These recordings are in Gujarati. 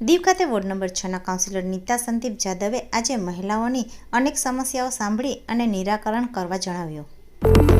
દીવ ખાતે વોર્ડ નંબર છના કાઉન્સિલર નીતા સંદીપ જાદવે આજે મહિલાઓની અનેક સમસ્યાઓ સાંભળી અને નિરાકરણ કરવા જણાવ્યું.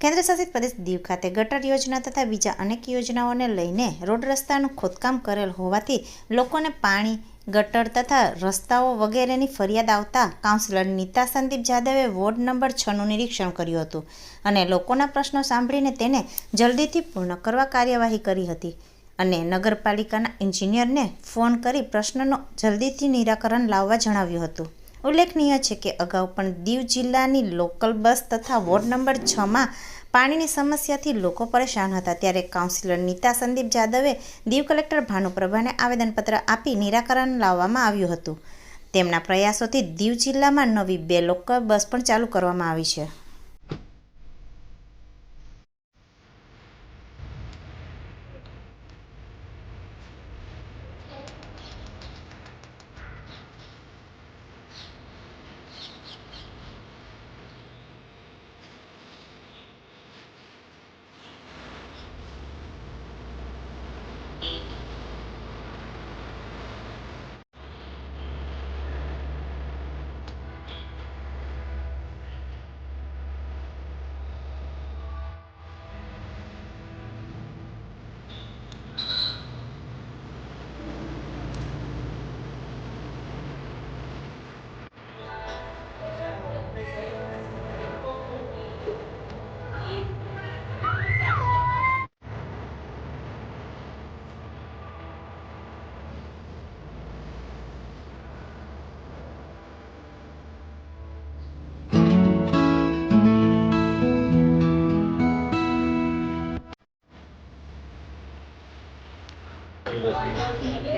કેન્દ્રશાસિત પ્રદેશ દીવ ખાતે ગટર યોજના તથા બીજા અનેક યોજનાઓને લઈને રોડ રસ્તાનું ખોદકામ કરેલ હોવાથી લોકોને પાણી, ગટર તથા રસ્તાઓ વગેરેની ફરિયાદ આવતા કાઉન્સિલર નીતા સંદીપ જાદવે વોર્ડ નંબર છનું નિરીક્ષણ કર્યું હતું અને લોકોના પ્રશ્નો સાંભળીને તેને જલ્દીથી પૂર્ણ કરવા કાર્યવાહી કરી હતી અને નગરપાલિકાના એન્જિનિયરને ફોન કરી પ્રશ્નનો જલ્દીથી નિરાકરણ લાવવા જણાવ્યું હતું. ઉલ્લેખનીય છે કે અગાઉ પણ દીવ જિલ્લાની લોકલ બસ તથા વોર્ડ નંબર છમાં પાણીની સમસ્યાથી લોકો પરેશાન હતા. ત્યારે કાઉન્સિલર નીતા સંદીપ જાદવે દીવ કલેક્ટર ભાનુપ્રભાને આવેદનપત્ર આપી નિરાકરણ લાવવામાં આવ્યું હતું. તેમના પ્રયાસોથી દીવ જિલ્લામાં નવી બે લોકલ બસ પણ ચાલુ કરવામાં આવી છે. ご覧ください。